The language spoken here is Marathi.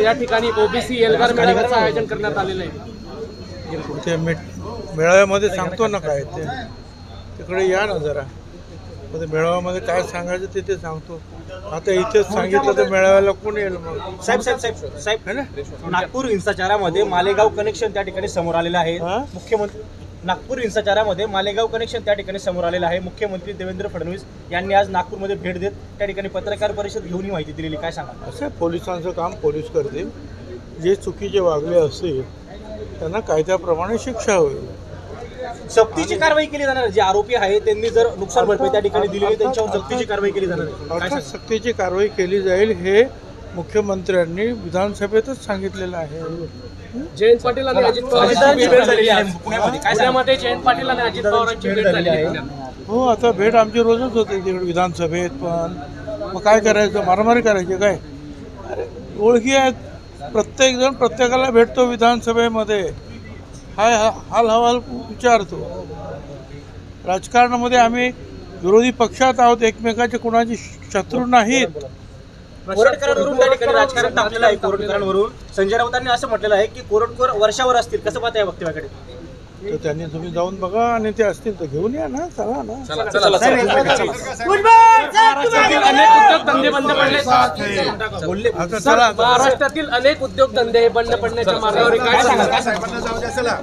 या ठिकाणी ओबीसी एल्गार मेळाव्याचं आयोजन करण्यात आलेलं आहे. ते मे मेळाव्यामध्ये सांगतो ना काय ते. तिकडे या ना जरा. मग ते मेळाव्यामध्ये काय सांगायचं ते ते सांगतो. आता इथेच सांगितलं तर मेळाव्याला कोण येईल मग? साहेब साहेब साहेब साहेब है ना? नागपूर हिंसाचारामध्ये मालेगाव कनेक्शन त्या ठिकाणी समोर आलेलं आहे. हा? मुख्यमंत्री नागपूर हिंसाचारामध्ये मालेगाव कनेक्शन त्या ठिकाणी समोर आलेलं आहे. मुख्यमंत्री देवेंद्र फडणवीस यांनी आज नागपूरमध्ये भेट देत त्या ठिकाणी पत्रकार परिषद घेऊन ही माहिती दिलेली. काय सांगा असं पोलिसांचं काम पोलीस करतील. जे चुकीचे वागले असतील त्यांना कायद्याप्रमाणे शिक्षा होईल. सक्तीची कारवाई केली जाणार. जे आरोपी आहे त्यांनी जर नुकसान भरपाई त्या ठिकाणी दिली त्यांच्यावर सक्तीची कारवाई केली जाणार? सक्तीची कारवाई केली जाईल हे मुख्यमंत्र्यांनी विधानसभेतच सांगितलेलं आहे. जयंत पाटील आणि अजित पवार अजितदादांची यांची भेट झालेली आहे. पुण्यामध्ये. काय सांगा? पुण्यामध्ये जयंत पाटील आणि अजित पवारांची भेट झालेली आहे. हो आता भेट आमची रोजच होते तिकडे विधानसभेत पण. मग काय करायचं? मारामारी करायची काय? अरे ओळखी आहेत. प्रत्येकजण प्रत्येकाला भेटतो विधानसभेमध्ये. हाय हा हाल हवाल विचारतो. राजकारणामध्ये आम्ही विरोधी पक्षात आहोत. एकमेकाचे कुणाचे शत्रू नाहीत. कोरटकरांवरून त्या ठिकाणी राजकारण टाकलेलं आहे कोरटकरांवरून संजय राऊतांनी असं म्हटलेलं आहे की कोरटकर वर्षावर असतील. कसं पाहता या वक्तव्याकडे तर त्यांनी तुम्ही जाऊन बघा आणि ते असतील तर घेऊन या ना चला ना. महाराष्ट्रातील अनेक उद्योगधंदे बंद उद्योगधंदे हे बंद पडण्याच्या मार्गावर काय सांगा